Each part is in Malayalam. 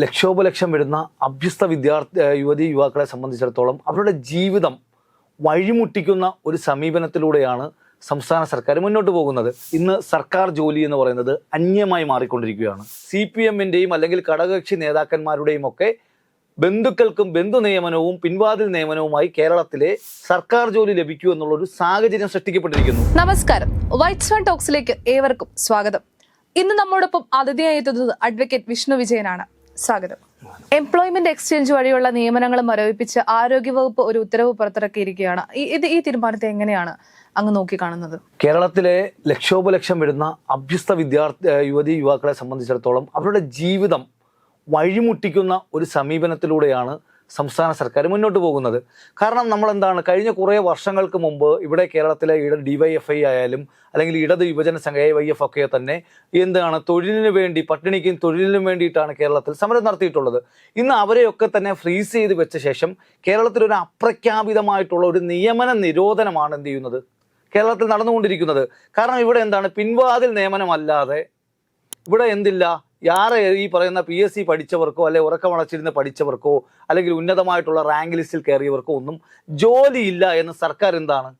ലക്ഷോപലക്ഷം വരുന്ന അഭ്യസ്ത വിദ്യാർത്ഥി യുവതി യുവാക്കളെ സംബന്ധിച്ചിടത്തോളം അവരുടെ ജീവിതം വഴിമുട്ടിക്കുന്ന ഒരു സമീപനത്തിലൂടെയാണ് സംസ്ഥാന സർക്കാർ മുന്നോട്ട് പോകുന്നത്. ഇന്ന് സർക്കാർ ജോലി എന്ന് പറയുന്നത് അന്യമായി മാറിക്കൊണ്ടിരിക്കുകയാണ്. സി പി എമ്മിന്റെയും അല്ലെങ്കിൽ ഘടകകക്ഷി നേതാക്കന്മാരുടെയും ഒക്കെ ബന്ധുക്കൾക്കും ബന്ധു നിയമനവും പിൻവാതിൽ നിയമനവുമായി കേരളത്തിലെ സർക്കാർ ജോലി ലഭിക്കൂ എന്നുള്ള ഒരു സാഹചര്യം സൃഷ്ടിക്കപ്പെട്ടിരിക്കുന്നു. നമസ്കാരം. വൈറ്റ് സ്വാൻ ടോക്സിലേക്ക് ഏവർക്കും സ്വാഗതം. ഇന്ന് നമ്മോടൊപ്പം അതിഥിയായി എത്തുന്നത് അഡ്വക്കേറ്റ് വിഷ്ണു വിജയനാണ്. സ്വാഗതം. എംപ്ലോയ്മെന്റ് എക്സ്ചേഞ്ച് വഴിയുള്ള നിയമനങ്ങൾ മരവിപ്പിച്ച് ആരോഗ്യവകുപ്പ് ഒരു ഉത്തരവ് പുറത്തിറക്കിയിരിക്കുകയാണ്. ഇത് ഈ തീരുമാനത്തെ എങ്ങനെയാണ് അങ്ങ് നോക്കിക്കാണുന്നത്? കേരളത്തിലെ ലക്ഷോപലക്ഷം വരുന്ന അഭ്യസ്ത വിദ്യാർത്ഥി യുവതി യുവാക്കളെ സംബന്ധിച്ചിടത്തോളം അവരുടെ ജീവിതം വഴിമുട്ടിക്കുന്ന ഒരു സമീപനത്തിലൂടെയാണ് സംസ്ഥാന സർക്കാർ മുന്നോട്ട് പോകുന്നത്. കാരണം നമ്മൾ എന്താണ് കഴിഞ്ഞ കുറേ വർഷങ്ങൾക്ക് മുമ്പ് ഇവിടെ കേരളത്തിലെ ഇട ഡിവൈഎഫ്ഐ ആയാലും അല്ലെങ്കിൽ ഇടത് യുവജന സംഘ എ വൈ എഫ് ഒക്കെ തന്നെ എന്താണ്? തൊഴിലിന് വേണ്ടി പട്ടിണിക്കും തൊഴിലിനും വേണ്ടിയിട്ടാണ് കേരളത്തിൽ സമരം നടത്തിയിട്ടുള്ളത്. ഇന്ന് അവരെയൊക്കെ തന്നെ ഫ്രീസ് ചെയ്ത് വെച്ച ശേഷം കേരളത്തിൽ ഒരു അപ്രഖ്യാപിതമായിട്ടുള്ള ഒരു നിയമന നിരോധനമാണ് എന്ത് ചെയ്യുന്നത്? കേരളത്തിൽ നടന്നുകൊണ്ടിരിക്കുന്നത്. കാരണം ഇവിടെ എന്താണ്? പിൻവാതിൽ നിയമനമല്ലാതെ ഇവിടെ എന്തില്ല? യാറെ ഈ പറയുന്ന പി എസ് സി പഠിച്ചവർക്കോ അല്ലെ ഉറക്കമടച്ചിരുന്ന് പഠിച്ചവർക്കോ അല്ലെങ്കിൽ ഉന്നതമായിട്ടുള്ള റാങ്ക് ലിസ്റ്റിൽ കയറിയവർക്കോ ഒന്നും ജോലിയില്ല എന്ന് സർക്കാർ എന്താണ്?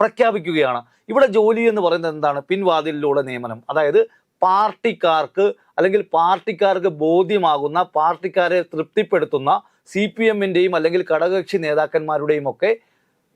പ്രഖ്യാപിക്കുകയാണ്. ഇവിടെ ജോലി എന്ന് പറയുന്നത് എന്താണ്? പിൻവാതിലിലൂടെ നിയമനം. അതായത് പാർട്ടിക്കാർക്ക് അല്ലെങ്കിൽ പാർട്ടിക്കാർക്ക് ബോധ്യമാകുന്ന പാർട്ടിക്കാരെ തൃപ്തിപ്പെടുത്തുന്ന സി പി എമ്മിന്റെയും അല്ലെങ്കിൽ ഘടകകക്ഷി നേതാക്കന്മാരുടെയും ഒക്കെ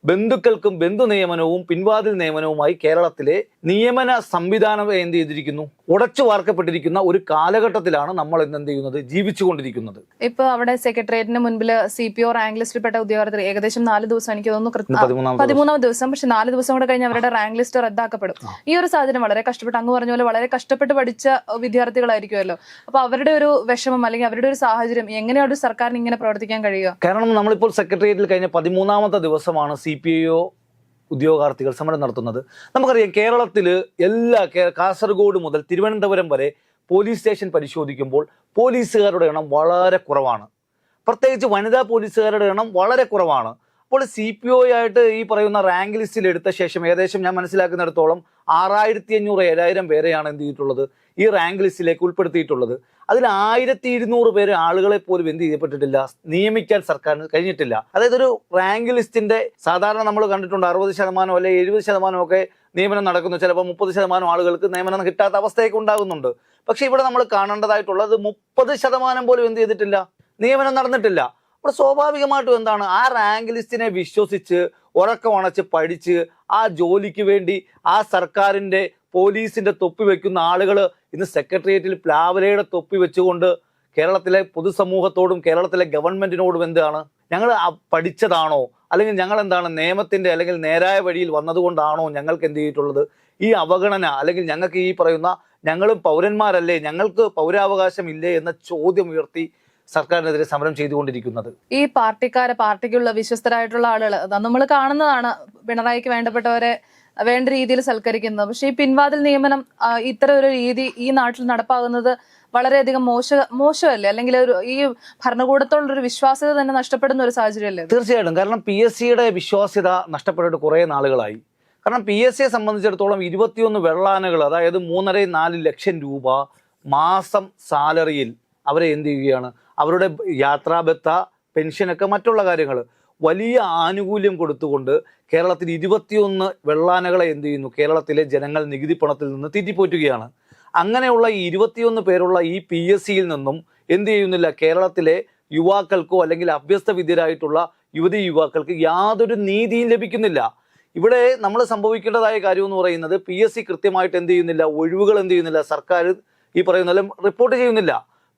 ബന്ധുക്കൾക്കും ബന്ധു നിയമനവും പിൻവാതിൽ നിയമനവുമായി കേരളത്തിലെ നിയമന സംവിധാനം എന്ത് ചെയ്തിരിക്കുന്നു? ഉടച്ചു വാർക്കപ്പെട്ടിരിക്കുന്ന ഒരു കാലഘട്ടത്തിലാണ് നമ്മൾ ഇന്ന് എന്ത് ചെയ്യുന്നത്? ജീവിച്ചുകൊണ്ടിരിക്കുന്നത്. ഇപ്പൊ അവിടെ സെക്രട്ടേറിയറ്റിന് മുൻപിൽ സി പി ഒ റാങ്ക് ലിസ്റ്റിൽപ്പെട്ട ഉദ്യോഗാർത്ഥികൾ ഏകദേശം നാല് ദിവസം എനിക്ക് തോന്നുന്നു. പതിമൂന്നാം ദിവസം. പക്ഷെ നാല് ദിവസം കൂടെ കഴിഞ്ഞ് അവരുടെ റാങ്ക് ലിസ്റ്റ് റദ്ദാക്കപ്പെടും. ഈ ഒരു സാഹചര്യം വളരെ കഷ്ടപ്പെട്ട് അങ്ങ് പറഞ്ഞ പോലെ വളരെ കഷ്ടപ്പെട്ട് പഠിച്ച വിദ്യാർത്ഥികളായിരിക്കുമല്ലോ. അപ്പൊ അവരുടെ ഒരു വിഷമം അല്ലെങ്കിൽ അവരുടെ ഒരു സാഹചര്യം എങ്ങനെയാണ് ഒരു സർക്കാരിന് ഇങ്ങനെ പ്രവർത്തിക്കാൻ കഴിയുക? കാരണം നമ്മളിപ്പോൾ സെക്രട്ടേറിയറ്റിൽ കഴിഞ്ഞ പതിമൂന്നാമത്തെ ദിവസമാണ് സി പി ഒ ഉദ്യോഗാർത്ഥികൾ സമരം നടത്തുന്നത്. നമുക്കറിയാം കേരളത്തിൽ എല്ലാ കാസർഗോഡ് മുതൽ തിരുവനന്തപുരം വരെ പോലീസ് സ്റ്റേഷൻ പരിശോധിക്കുമ്പോൾ പോലീസുകാരുടെ എണ്ണം വളരെ കുറവാണ്. പ്രത്യേകിച്ച് വനിതാ പോലീസുകാരുടെ എണ്ണം വളരെ കുറവാണ്. അപ്പോൾ സി പി ഒ ആയിട്ട് ഈ പറയുന്ന റാങ്ക് ലിസ്റ്റിൽ എടുത്ത ശേഷം ഏകദേശം ഞാൻ മനസ്സിലാക്കുന്നിടത്തോളം ആറായിരത്തി അഞ്ഞൂറ് ഏഴായിരം പേരെയാണ് എന്ത് ചെയ്തിട്ടുള്ളത്. ഈ റാങ്ക് ലിസ്റ്റിലേക്ക് ഉൾപ്പെടുത്തിയിട്ടുള്ളത്. അതിൽ ആയിരത്തി ഇരുന്നൂറ് പേര് ആളുകളെ പോലും എന്ത് ചെയ്യപ്പെട്ടിട്ടില്ല നിയമിക്കാൻ സർക്കാരിന് കഴിഞ്ഞിട്ടില്ല. അതായത് ഒരു റാങ്ക് ലിസ്റ്റിന്റെ സാധാരണ നമ്മൾ കണ്ടിട്ടുണ്ട് അറുപത് ശതമാനം അല്ലെ എഴുപത് ശതമാനം ഒക്കെ നിയമനം നടക്കുന്നു. ചിലപ്പോൾ മുപ്പത് ശതമാനം ആളുകൾക്ക് നിയമനം കിട്ടാത്ത അവസ്ഥയൊക്കെ ഉണ്ടാകുന്നുണ്ട്. പക്ഷെ ഇവിടെ നമ്മൾ കാണേണ്ടതായിട്ടുള്ളത് മുപ്പത് ശതമാനം പോലും എന്ത് ചെയ്തിട്ടില്ല നിയമനം നടന്നിട്ടില്ല. അപ്പോൾ സ്വാഭാവികമായിട്ടും എന്താണ്? ആ റാങ്ക് ലിസ്റ്റിനെ വിശ്വസിച്ച് ഉറക്കമണച്ച് പഠിച്ച് ആ ജോലിക്ക് വേണ്ടി ആ സർക്കാരിന്റെ പോലീസിന്റെ തൊപ്പി വെക്കുന്ന ആളുകൾ ഇന്ന് സെക്രട്ടേറിയറ്റിൽ പ്ലാവലയുടെ തൊപ്പി വെച്ചുകൊണ്ട് കേരളത്തിലെ പൊതുസമൂഹത്തോടും കേരളത്തിലെ ഗവൺമെന്റിനോടും എന്താണ്? ഞങ്ങൾ പഠിച്ചതാണോ? അല്ലെങ്കിൽ ഞങ്ങൾ എന്താണ് നിയമത്തിന്റെ അല്ലെങ്കിൽ നേരായ വഴിയിൽ വന്നതുകൊണ്ടാണോ ഞങ്ങൾക്ക് എന്ത് ചെയ്തിട്ടുള്ളത്? ഈ അവഗണന അല്ലെങ്കിൽ ഞങ്ങൾക്ക് ഈ പറയുന്ന ഞങ്ങളും പൗരന്മാരല്ലേ ഞങ്ങൾക്ക് പൗരാവകാശം ഇല്ലേ എന്ന ചോദ്യം ഉയർത്തി സർക്കാരിനെതിരെ സമരം ചെയ്തുകൊണ്ടിരിക്കുന്നത്. ഈ പാർട്ടിക്കാരെ പാർട്ടിക്കുള്ള വിശ്വസ്തരായിട്ടുള്ള ആളുകൾ നമ്മൾ കാണുന്നതാണ് പിണറായിക്ക് വേണ്ടപ്പെട്ടവരെ വേണ്ട രീതിയിൽ സൽക്കരിക്കുന്നത്. പക്ഷേ ഈ പിൻവാതിൽ നിയമനം ഇത്തരം ഒരു രീതി ഈ നാട്ടിൽ നടപ്പാകുന്നത് വളരെയധികം മോശ മോശമല്ലേ? അല്ലെങ്കിൽ ഒരു ഈ ഭരണകൂടത്തോടുള്ള ഒരു വിശ്വാസ്യത തന്നെ നഷ്ടപ്പെടുന്ന ഒരു സാഹചര്യമല്ലേ? തീർച്ചയായിട്ടും. കാരണം പി എസ് സിയുടെ വിശ്വാസ്യത നഷ്ടപ്പെട്ടിട്ട് കുറേ നാളുകളായി. കാരണം പി എസ് സിയെ സംബന്ധിച്ചിടത്തോളം ഇരുപത്തിയൊന്ന് വെള്ളാനകൾ അതായത് മൂന്നര നാല് ലക്ഷം രൂപ മാസം സാലറിയിൽ അവരെ എന്ത് ചെയ്യുകയാണ്? അവരുടെ യാത്രാബത്ത പെൻഷനൊക്കെ മറ്റുള്ള കാര്യങ്ങൾ വലിയ ആനുകൂല്യം കൊടുത്തുകൊണ്ട് കേരളത്തിൽ ഇരുപത്തിയൊന്ന് വെള്ളാനകളെ എന്ത് ചെയ്യുന്നു? കേരളത്തിലെ ജനങ്ങൾ നികുതി പണത്തിൽ നിന്ന് തീറ്റിപ്പോറ്റുകയാണ്. അങ്ങനെയുള്ള ഈ ഇരുപത്തിയൊന്ന് പേരുള്ള ഈ പി എസ് സിയിൽ നിന്നും എന്ത് ചെയ്യുന്നില്ല? കേരളത്തിലെ യുവാക്കൾക്കോ അല്ലെങ്കിൽ അഭ്യസ്ത വിദ്യരായിട്ടുള്ള യുവതി യുവാക്കൾക്ക് യാതൊരു നീതിയും ലഭിക്കുന്നില്ല. ഇവിടെ നമ്മൾ സംഭവിക്കേണ്ടതായ കാര്യം എന്ന് പറയുന്നത് പി എസ് സി കൃത്യമായിട്ട് എന്ത് ചെയ്യുന്നില്ല? ഒഴിവുകൾ എന്ത് ചെയ്യുന്നില്ല? സർക്കാർ ഈ പറയുന്ന റിപ്പോർട്ട് ചെയ്യുന്നില്ല.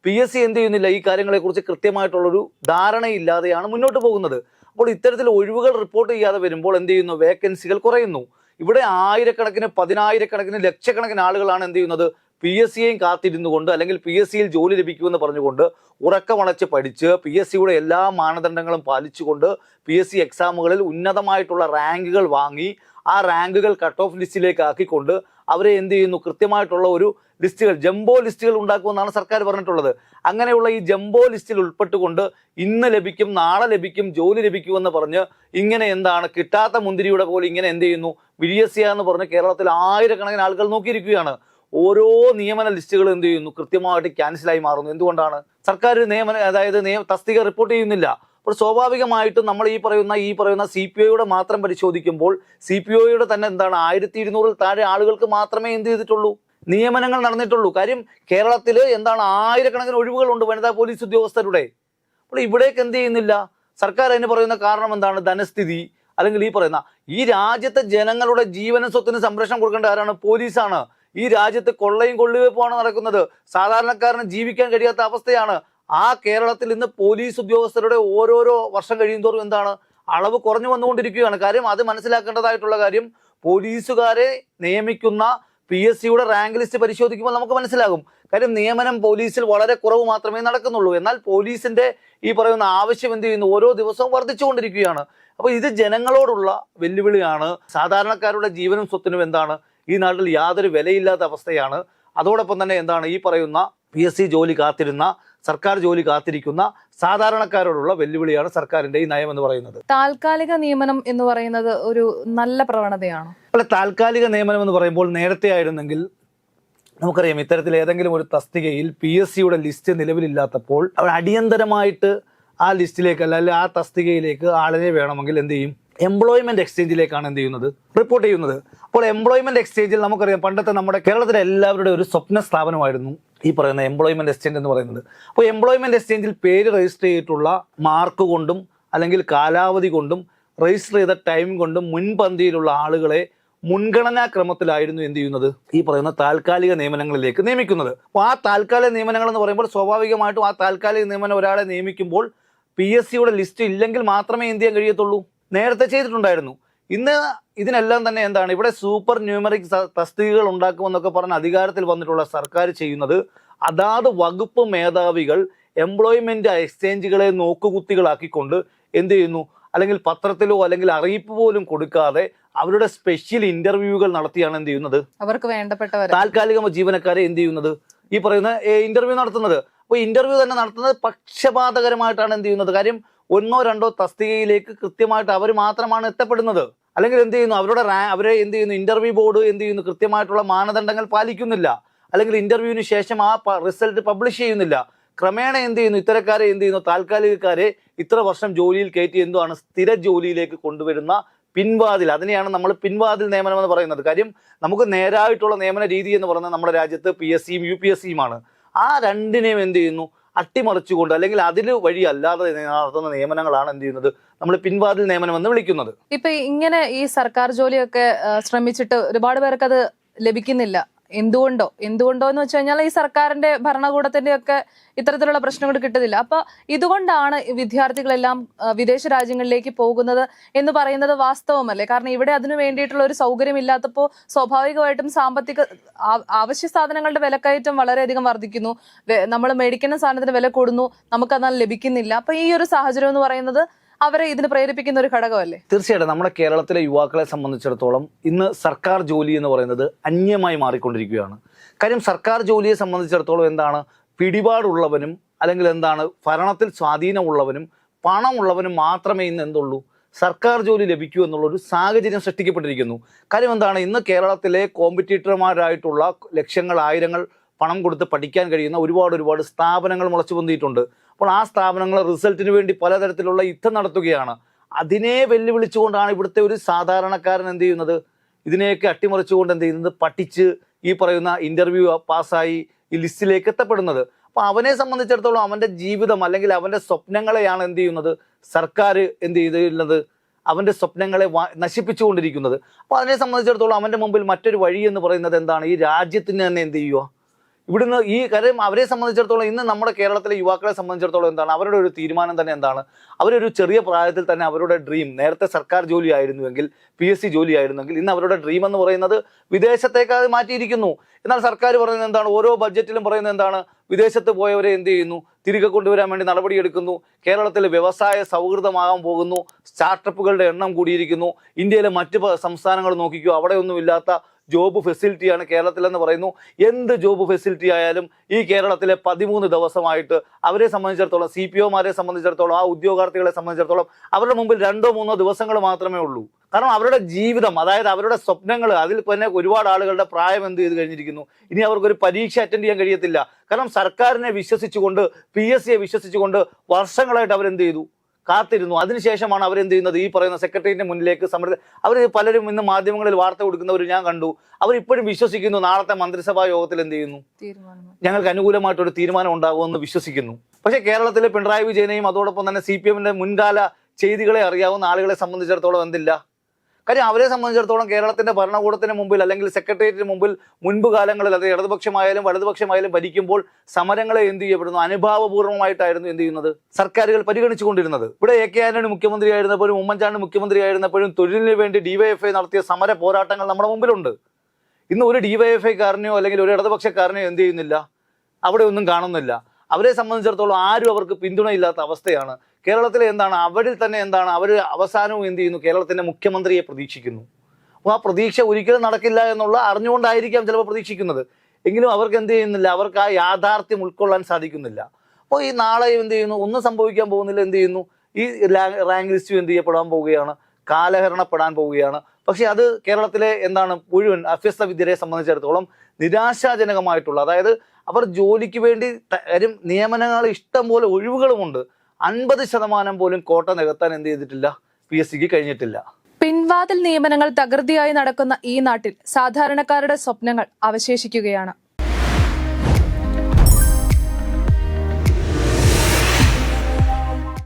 പി എസ് സി എന്ത് ചെയ്യുന്നില്ല? ഈ കാര്യങ്ങളെക്കുറിച്ച് കൃത്യമായിട്ടുള്ളൊരു ധാരണയില്ലാതെയാണ് മുന്നോട്ട് പോകുന്നത്. അപ്പോൾ ഇത്തരത്തിൽ ഒഴിവുകൾ റിപ്പോർട്ട് ചെയ്യാതെ വരുമ്പോൾ എന്ത് ചെയ്യുന്നു? വേക്കൻസികൾ കുറയുന്നു. ഇവിടെ ആയിരക്കണക്കിന് പതിനായിരക്കണക്കിന് ലക്ഷക്കണക്കിന് ആളുകളാണ് എന്ത് ചെയ്യുന്നത്? പി എസ് സിയെയും കാത്തിരുന്നു കൊണ്ട് അല്ലെങ്കിൽ പി എസ് സിയിൽ ജോലി ലഭിക്കുമെന്ന് പറഞ്ഞുകൊണ്ട് ഉറക്കമണച്ച് പഠിച്ച് പി എസ് സിയുടെ എല്ലാ മാനദണ്ഡങ്ങളും പാലിച്ചുകൊണ്ട് പി എസ് സി എക്സാമുകളിൽ ഉന്നതമായിട്ടുള്ള റാങ്കുകൾ വാങ്ങി ആ റാങ്കുകൾ കട്ട് ഓഫ് ലിസ്റ്റിലേക്ക് ആക്കിക്കൊണ്ട് അവരെ എന്ത് ചെയ്യുന്നു? കൃത്യമായിട്ടുള്ള ഒരു ലിസ്റ്റുകൾ ജംബോ ലിസ്റ്റുകൾ ഉണ്ടാക്കുമെന്നാണ് സർക്കാർ പറഞ്ഞിട്ടുള്ളത്. അങ്ങനെയുള്ള ഈ ജംബോ ലിസ്റ്റിൽ ഉൾപ്പെട്ടുകൊണ്ട് ഇന്ന് ലഭിക്കും നാളെ ലഭിക്കും ജോലി ലഭിക്കുമെന്ന് പറഞ്ഞ് ഇങ്ങനെ എന്താണ് കിട്ടാത്ത മുന്തിരിയുടെ പോലെ ഇങ്ങനെ എന്ത് ചെയ്യുന്നു? വിരിയസ്യ എന്ന് പറഞ്ഞ് കേരളത്തിൽ ആയിരക്കണക്കിന് ആളുകൾ നോക്കിയിരിക്കുകയാണ്. ഓരോ നിയമന ലിസ്റ്റുകൾ എന്ത് ചെയ്യുന്നു? കൃത്യമായിട്ട് ക്യാൻസലായി മാറുന്നു. എന്തുകൊണ്ടാണ്? സർക്കാർ നിയമന അതായത് നിയമ തസ്തിക റിപ്പോർട്ട് ചെയ്യുന്നില്ല. അപ്പോൾ സ്വാഭാവികമായിട്ടും നമ്മൾ ഈ പറയുന്ന ഈ പറയുന്ന സി പി ഒയുടെ മാത്രം പരിശോധിക്കുമ്പോൾ സി പി ഒയുടെ തന്നെ എന്താണ്? ആയിരത്തി ഇരുന്നൂറിൽ താഴെ ആളുകൾക്ക് മാത്രമേ എന്ത് ചെയ്തിട്ടുള്ളൂ? നിയമനങ്ങൾ നടന്നിട്ടുള്ളൂ. കാര്യം കേരളത്തിൽ എന്താണ്? ആയിരക്കണക്കിന് ഒഴിവുകളുണ്ട് വനിതാ പോലീസ് ഉദ്യോഗസ്ഥരുടെ. അപ്പോൾ ഇവിടേക്ക് എന്ത് ചെയ്യുന്നില്ല? സർക്കാർ അതിന് പറയുന്ന കാരണം എന്താണ്? ധനസ്ഥിതി. അല്ലെങ്കിൽ ഈ പറയുന്ന ഈ രാജ്യത്തെ ജനങ്ങളുടെ ജീവനും സ്വത്തിന് സംരക്ഷണം കൊടുക്കേണ്ട ആരാണ്? പോലീസാണ്. ഈ രാജ്യത്ത് കൊള്ളയും കൊള്ളിവെപ്പുമാണ് നടക്കുന്നത്. സാധാരണക്കാരന് ജീവിക്കാൻ കഴിയാത്ത അവസ്ഥയാണ്. ആ കേരളത്തിൽ ഇന്ന് പോലീസ് ഉദ്യോഗസ്ഥരുടെ ഓരോരോ വർഷം കഴിയുന്തോറും എന്താണ് അളവ് കുറഞ്ഞു വന്നുകൊണ്ടിരിക്കുകയാണ്. കാര്യം അത് മനസ്സിലാക്കേണ്ടതായിട്ടുള്ള കാര്യം പോലീസുകാരെ നിയമിക്കുന്ന പി എസ് സിയുടെ റാങ്ക് ലിസ്റ്റ് പരിശോധിക്കുമ്പോൾ നമുക്ക് മനസ്സിലാകും. കാര്യം നിയമനം പോലീസിൽ വളരെ കുറവ് മാത്രമേ നടക്കുന്നുള്ളൂ. എന്നാൽ പോലീസിന്റെ ഈ പറയുന്ന ആവശ്യം എന്ത് ചെയ്യുന്നു? ഓരോ ദിവസവും വർദ്ധിച്ചുകൊണ്ടിരിക്കുകയാണ്. അപ്പോൾ ഇത് ജനങ്ങളോടുള്ള വെല്ലുവിളിയാണ്. സാധാരണക്കാരുടെ ജീവനും സ്വത്തിനും എന്താണ് ഈ നാട്ടിൽ യാതൊരു വിലയില്ലാത്ത അവസ്ഥയാണ്. അതോടൊപ്പം തന്നെ എന്താണ് ഈ പറയുന്ന പി ജോലി കാത്തിരുന്ന സർക്കാർ ജോലി കാത്തിരിക്കുന്ന സാധാരണക്കാരോടുള്ള വെല്ലുവിളിയാണ് സർക്കാരിന്റെ ഈ നയം എന്ന് പറയുന്നത്. താൽക്കാലിക നിയമനം എന്ന് പറയുന്നത് ഒരു നല്ല പ്രവണതയാണ്? അല്ല താൽക്കാലിക നിയമനം എന്ന് പറയുമ്പോൾ നേരത്തെ ആയിരുന്നെങ്കിൽ നമുക്കറിയാം ഇത്തരത്തിൽ ഏതെങ്കിലും ഒരു തസ്തികയിൽ പി എസ് സിയുടെ ലിസ്റ്റ് നിലവിലില്ലാത്തപ്പോൾ അവർ അടിയന്തരമായിട്ട് ആ ലിസ്റ്റിലേക്ക് അല്ല അല്ലെങ്കിൽ ആ തസ്തികയിലേക്ക് ആളിനെ വേണമെങ്കിൽ എന്ത് ചെയ്യും? എംപ്ലോയ്മെന്റ് എക്സ്ചേഞ്ചിലേക്കാണ് എന്ത് ചെയ്യുന്നത്? റിപ്പോർട്ട് ചെയ്യുന്നത്. അപ്പോൾ എംപ്ലോയ്മെന്റ് എക്സ്ചേഞ്ചിൽ നമുക്കറിയാം പണ്ടത്തെ നമ്മുടെ കേരളത്തിലെ എല്ലാവരുടെ ഒരു സ്വപ്ന സ്ഥാപനമായിരുന്നു ഈ പറയുന്ന എംപ്ലോയ്മെന്റ് എക്സ്ചേഞ്ച് എന്ന് പറയുന്നത്. അപ്പോൾ എംപ്ലോയ്മെന്റ് എക്സ്ചേഞ്ചിൽ പേര് രജിസ്റ്റർ ചെയ്തിട്ടുള്ള മാർക്ക് കൊണ്ടും അല്ലെങ്കിൽ കാലാവധി കൊണ്ടും രജിസ്റ്റർ ചെയ്ത ടൈം കൊണ്ടും മുൻപന്തിയിലുള്ള ആളുകളെ മുൻഗണനാ ക്രമത്തിലായിരുന്നു എന്ത് ചെയ്യുന്നത്? ഈ പറയുന്ന താൽക്കാലിക നിയമനങ്ങളിലേക്ക് നിയമിക്കുന്നത്. അപ്പോൾ ആ താൽക്കാലിക നിയമനങ്ങൾ എന്ന് പറയുമ്പോൾ സ്വാഭാവികമായിട്ടും ആ താൽക്കാലിക നിയമനം ഒരാളെ നിയമിക്കുമ്പോൾ പി എസ് സിയുടെ ലിസ്റ്റ് ഇല്ലെങ്കിൽ മാത്രമേ എന്ത് ചെയ്യാൻ കഴിയത്തുള്ളൂ? നേരത്തെ ചെയ്തിട്ടുണ്ടായിരുന്നു. ഇന്ന് ഇതിനെല്ലാം തന്നെ എന്താണ്? ഇവിടെ സൂപ്പർ ന്യൂമറിക് തസ്തികകൾ ഉണ്ടാക്കുമെന്നൊക്കെ പറഞ്ഞ് അധികാരത്തിൽ വന്നിട്ടുള്ള സർക്കാർ ചെയ്യുന്നത് അതാത് വകുപ്പ് മേധാവികൾ എംപ്ലോയ്മെന്റ് എക്സ്ചേഞ്ചുകളെ നോക്കുകുത്തികളാക്കിക്കൊണ്ട് എന്ത് ചെയ്യുന്നു? അല്ലെങ്കിൽ പത്രത്തിലോ അല്ലെങ്കിൽ അറിയിപ്പ് പോലും കൊടുക്കാതെ അവരുടെ സ്പെഷ്യൽ ഇന്റർവ്യൂകൾ നടത്തിയാണ് എന്ത് ചെയ്യുന്നത്? അവർക്ക് വേണ്ടപ്പെട്ടവർ താൽക്കാലിക ജീവനക്കാരെ എന്ത് ചെയ്യുന്നത്? ഈ പറയുന്ന ഇന്റർവ്യൂ നടത്തുന്നത്. അപ്പോൾ ഇന്റർവ്യൂ തന്നെ നടത്തുന്നത് പക്ഷപാതകരമായിട്ടാണ് എന്ത് ചെയ്യുന്നത്? കാര്യം ഒന്നോ രണ്ടോ തസ്തികയിലേക്ക് കൃത്യമായിട്ട് അവർ മാത്രമാണ് എത്തപ്പെടുന്നത്. അല്ലെങ്കിൽ എന്ത് ചെയ്യുന്നു? അവരുടെ റാ അവരെ എന്ത് ചെയ്യുന്നു? ഇന്റർവ്യൂ ബോർഡ് എന്ത് ചെയ്യുന്നു? കൃത്യമായിട്ടുള്ള മാനദണ്ഡങ്ങൾ പാലിക്കുന്നില്ല. അല്ലെങ്കിൽ ഇന്റർവ്യൂവിന് ശേഷം ആ റിസൾട്ട് പബ്ലിഷ് ചെയ്യുന്നില്ല. ക്രമേണ എന്ത് ചെയ്യുന്നു? ഇത്തരക്കാരെ എന്ത് ചെയ്യുന്നു? താൽക്കാലികക്കാരെ ഇത്ര വർഷം ജോലിയിൽ കയറ്റി എന്തുവാണ്? സ്ഥിര ജോലിയിലേക്ക് കൊണ്ടുവരുന്ന പിൻവാതിൽ. അതിനെയാണ് നമ്മൾ പിൻവാതിൽ നിയമനം എന്ന് പറയുന്നത്. കാര്യം നമുക്ക് നേരായിട്ടുള്ള നിയമന രീതി എന്ന് പറയുന്നത് നമ്മുടെ രാജ്യത്ത് പി എസ് സിയും യു പി എസ് സിയുമാണ് ആ രണ്ടിനെയും എന്ത് ചെയ്യുന്നു? അട്ടിമറിച്ചുകൊണ്ട് അല്ലെങ്കിൽ അതിൽ വഴി അല്ലാതെ നടത്തുന്ന നിയമനങ്ങളാണ് എന്ത് ചെയ്യുന്നത്? നമ്മൾ പിൻവാതിൽ നിയമനം എന്ന് വിളിക്കുന്നത്. ഇപ്പൊ ഇങ്ങനെ ഈ സർക്കാർ ജോലിയൊക്കെ ശ്രമിച്ചിട്ട് ഒരുപാട് പേർക്ക് അത് ലഭിക്കുന്നില്ല. എന്തുകൊണ്ടോ? എന്തുകൊണ്ടോ എന്ന് വെച്ച് കഴിഞ്ഞാൽ ഈ സർക്കാരിന്റെ ഭരണകൂടത്തിന്റെ ഒക്കെ ഇത്തരത്തിലുള്ള പ്രശ്നങ്ങൾ കിട്ടുന്നില്ല. അപ്പൊ ഇതുകൊണ്ടാണ് വിദ്യാർത്ഥികളെല്ലാം വിദേശ രാജ്യങ്ങളിലേക്ക് പോകുന്നത് എന്ന് പറയുന്നത് വാസ്തവമല്ലേ? കാരണം ഇവിടെ അതിനു വേണ്ടിയിട്ടുള്ള ഒരു സൗകര്യം ഇല്ലാത്തപ്പോൾ സ്വാഭാവികമായിട്ടും സാമ്പത്തിക അവശ്യ സാധനങ്ങളുടെ വിലക്കയറ്റം വളരെയധികം വർദ്ധിക്കുന്നു. നമ്മൾ മേടിക്കുന്ന സാധനത്തിന് വില കൂടുന്നു. നമുക്കത് ലഭിക്കുന്നില്ല. അപ്പൊ ഈ ഒരു സാഹചര്യം എന്ന് പറയുന്നത് അവരെ ഇതിന് പ്രേരിപ്പിക്കുന്ന ഒരു ഘടകമല്ലേ? തീർച്ചയായിട്ടും. നമ്മുടെ കേരളത്തിലെ യുവാക്കളെ സംബന്ധിച്ചിടത്തോളം ഇന്ന് സർക്കാർ ജോലി എന്ന് പറയുന്നത് അന്യമായി മാറിക്കൊണ്ടിരിക്കുകയാണ്. കാര്യം സർക്കാർ ജോലിയെ സംബന്ധിച്ചിടത്തോളം എന്താണ്? പിടിപാടുള്ളവനും അല്ലെങ്കിൽ എന്താണ്? ഭരണത്തിൽ സ്വാധീനമുള്ളവനും പണമുള്ളവനും മാത്രമേ ഇന്ന് എന്തുള്ളൂ? സർക്കാർ ജോലി ലഭിക്കൂ എന്നുള്ള ഒരു സാഹചര്യം സൃഷ്ടിക്കപ്പെട്ടിരിക്കുന്നു. കാര്യം എന്താണ്? ഇന്ന് കേരളത്തിലെ കോമ്പറ്റീറ്റർമാരായിട്ടുള്ള ലക്ഷങ്ങൾ ആയിരങ്ങൾ പണം കൊടുത്ത് പഠിക്കാൻ കഴിയുന്ന ഒരുപാട് ഒരുപാട് സ്ഥാപനങ്ങൾ മുളച്ചു പൊന്തിയിട്ടുണ്ട്. അപ്പോൾ ആ സ്ഥാപനങ്ങൾ റിസൾട്ടിന് വേണ്ടി പലതരത്തിലുള്ള യുദ്ധം നടത്തുകയാണ്. അതിനെ വെല്ലുവിളിച്ചുകൊണ്ടാണ് ഇവിടുത്തെ ഒരു സാധാരണക്കാരൻ എന്ത് ചെയ്യുന്നത്? ഇതിനെയൊക്കെ അട്ടിമറിച്ചുകൊണ്ട് എന്ത് ചെയ്യുന്നത്? പഠിച്ച് ഈ പറയുന്ന ഇന്റർവ്യൂ പാസ്സായി ഈ ലിസ്റ്റിലേക്ക് എത്തപ്പെടുന്നത്. അപ്പോൾ അവനെ സംബന്ധിച്ചിടത്തോളം അവന്റെ ജീവിതം അല്ലെങ്കിൽ അവന്റെ സ്വപ്നങ്ങളെയാണ് എന്ത് ചെയ്യുന്നത്? സർക്കാർ എന്ത് ചെയ്തിരുന്നത്? അവന്റെ സ്വപ്നങ്ങളെ നശിപ്പിച്ചുകൊണ്ടിരിക്കുന്നത്. അപ്പൊ അതിനെ സംബന്ധിച്ചിടത്തോളം അവന്റെ മുമ്പിൽ മറ്റൊരു വഴി എന്ന് പറയുന്നത് എന്താണ്? ഈ രാജ്യത്തിന് തന്നെ എന്ത് ചെയ്യുക? ഇവിടുന്ന് ഈ കാര്യം അവരെ സംബന്ധിച്ചിടത്തോളം ഇന്ന് നമ്മുടെ കേരളത്തിലെ യുവാക്കളെ സംബന്ധിച്ചിടത്തോളം എന്താണ്? അവരുടെ ഒരു തീരുമാനം തന്നെ എന്താണ്? അവരൊരു ചെറിയ പ്രായത്തിൽ തന്നെ അവരുടെ ഡ്രീം നേരത്തെ സർക്കാർ ജോലി ആയിരുന്നുവെങ്കിൽ പി എസ് സി ജോലി ആയിരുന്നെങ്കിൽ ഇന്ന് അവരുടെ ഡ്രീം എന്ന് പറയുന്നത് വിദേശത്തേക്ക് അത് മാറ്റിയിരിക്കുന്നു. എന്നാൽ സർക്കാർ പറയുന്നത് എന്താണ്? ഓരോ ബഡ്ജറ്റിലും പറയുന്നത് എന്താണ്? വിദേശത്ത് പോയവരെ എന്ത് ചെയ്യുന്നു? തിരികെ കൊണ്ടുവരാൻ വേണ്ടി നടപടിയെടുക്കുന്നു കേരളത്തിൽ വ്യവസായ സൗഹൃദമാകാൻ പോകുന്നു. സ്റ്റാർട്ടപ്പുകളുടെ എണ്ണം കൂടിയിരിക്കുന്നു. ഇന്ത്യയിലെ മറ്റ് സംസ്ഥാനങ്ങൾ നോക്കിക്കോ അവിടെയൊന്നുമില്ലാത്ത ജോബ് ഫെസിലിറ്റിയാണ് കേരളത്തിലെന്ന് പറയുന്നു. എന്ത് ജോബ് ഫെസിലിറ്റി ആയാലും ഈ കേരളത്തിലെ പതിമൂന്ന് ദിവസമായിട്ട് അവരെ സംബന്ധിച്ചിടത്തോളം സി പി ഒമാരെ സംബന്ധിച്ചിടത്തോളം ആ ഉദ്യോഗാർത്ഥികളെ സംബന്ധിച്ചിടത്തോളം അവരുടെ മുമ്പിൽ രണ്ടോ മൂന്നോ ദിവസങ്ങൾ മാത്രമേ ഉള്ളൂ. കാരണം അവരുടെ ജീവിതം അതായത് അവരുടെ സ്വപ്നങ്ങൾ അതിൽ തന്നെ ഒരുപാട് ആളുകളുടെ പ്രായം എന്ത് ചെയ്ത് കഴിഞ്ഞിരിക്കുന്നു. ഇനി അവർക്കൊരു പരീക്ഷ അറ്റൻഡ് ചെയ്യാൻ കഴിയത്തില്ല. കാരണം സർക്കാരിനെ വിശ്വസിച്ചുകൊണ്ട് പി എസ് സിയെ വിശ്വസിച്ചുകൊണ്ട് വർഷങ്ങളായിട്ട് അവരെന്ത് ചെയ്തു? കാത്തിരുന്നു. അതിനുശേഷമാണ് അവരെന്ത് ചെയ്യുന്നത്? ഈ പറയുന്ന സെക്രട്ടറിയുടെ മുന്നിലേക്ക് സമ്മർദ്ദം അവർ പലരും ഇന്ന് മാധ്യമങ്ങളിൽ വാർത്ത കൊടുക്കുന്നവർ ഞാൻ കണ്ടു. അവർ ഇപ്പോഴും വിശ്വസിക്കുന്നു നാളത്തെ മന്ത്രിസഭാ യോഗത്തിൽ എന്ത് ചെയ്യുന്നു? ഞങ്ങൾക്ക് അനുകൂലമായിട്ടൊരു തീരുമാനം ഉണ്ടാകുമെന്ന് വിശ്വസിക്കുന്നു. പക്ഷേ കേരളത്തിലെ പിണറായി വിജയനെയും അതോടൊപ്പം തന്നെ സി പി എമ്മിന്റെ മുൻകാല ചെയ്തികളെ അറിയാവുന്ന ആളുകളെ സംബന്ധിച്ചിടത്തോളം എന്തില്ല? കാര്യം അവരെ സംബന്ധിച്ചിടത്തോളം കേരളത്തിന്റെ ഭരണകൂടത്തിന് മുമ്പിൽ അല്ലെങ്കിൽ സെക്രട്ടേറിയറ്റിന് മുമ്പിൽ മുൻപ് കാലങ്ങളിൽ അത് ഇടതുപക്ഷമായാലും വലതുപക്ഷമായാലും ഭരിക്കുമ്പോൾ സമരങ്ങളെ എന്ത് ചെയ്യപ്പെടുന്നു? അനുഭാവപൂർവമായിട്ടായിരുന്നു എന്ത് ചെയ്യുന്നത്? സർക്കാരുകൾ പരിഗണിച്ചുകൊണ്ടിരുന്നത്. ഇവിടെ എ കെ ആന്റണി മുഖ്യമന്ത്രിയായിരുന്നപ്പോഴും ഉമ്മൻചാണ്ടി മുഖ്യമന്ത്രിയായിരുന്നപ്പോഴും തൊഴിലിന് വേണ്ടി ഡിവൈഎഫ്ഐ നടത്തിയ സമര പോരാട്ടങ്ങൾ നമ്മുടെ മുമ്പിലുണ്ട്. ഇന്ന് ഒരു ഡിവൈഎഫ്ഐക്കാരനെയോ അല്ലെങ്കിൽ ഒരു ഇടതുപക്ഷക്കാരനെയോ എന്ത് ചെയ്യുന്നില്ല? അവിടെ ഒന്നും കാണുന്നില്ല. അവരെ സംബന്ധിച്ചിടത്തോളം ആരും അവർക്ക് പിന്തുണയില്ലാത്ത അവസ്ഥയാണ് കേരളത്തിലെ എന്താണ്? അവരിൽ തന്നെ എന്താണ്? അവർ അവസാനവും എന്ത് ചെയ്യുന്നു? കേരളത്തിന്റെ മുഖ്യമന്ത്രിയെ പ്രതീക്ഷിക്കുന്നു. അപ്പോൾ ആ പ്രതീക്ഷ ഒരിക്കലും നടക്കില്ല എന്നുള്ള അറിഞ്ഞുകൊണ്ടായിരിക്കാം ചിലപ്പോൾ പ്രതീക്ഷിക്കുന്നത്. എങ്കിലും അവർക്ക് എന്ത് ചെയ്യുന്നില്ല? അവർക്ക് ആ യാഥാർത്ഥ്യം ഉൾക്കൊള്ളാൻ സാധിക്കുന്നില്ല. അപ്പോൾ ഈ നാളെ എന്ത് ചെയ്യുന്നു? ഒന്നും സംഭവിക്കാൻ പോകുന്നില്ല. എന്ത് ചെയ്യുന്നു? ഈ റാങ്ക് ലിസ്റ്റ് എന്ത് ചെയ്യപ്പെടാൻ പോവുകയാണ്? കാലഹരണപ്പെടാൻ പോവുകയാണ്. പക്ഷെ അത് കേരളത്തിലെ എന്താണ്? മുഴുവൻ അഭ്യസ്ത വിദ്യരെ സംബന്ധിച്ചിടത്തോളം നിരാശാജനകമായിട്ടുള്ള അതായത് അവർ ജോലിക്ക് വേണ്ടി തരും നിയമനങ്ങൾ ഇഷ്ടം പോലെ ഒഴിവുകളുമുണ്ട്. അൻപത് ശതമാനം പോലും കോട്ട നികത്താൻ എന്ത് ചെയ്തിട്ടില്ല? പി എസ് സിക്ക് കഴിഞ്ഞിട്ടില്ല. പിൻവാതിൽ നിയമനങ്ങൾ തകൃതിയായി നടക്കുന്ന ഈ നാട്ടിൽ സാധാരണക്കാരുടെ സ്വപ്നങ്ങൾ അവശേഷിക്കുകയാണ്.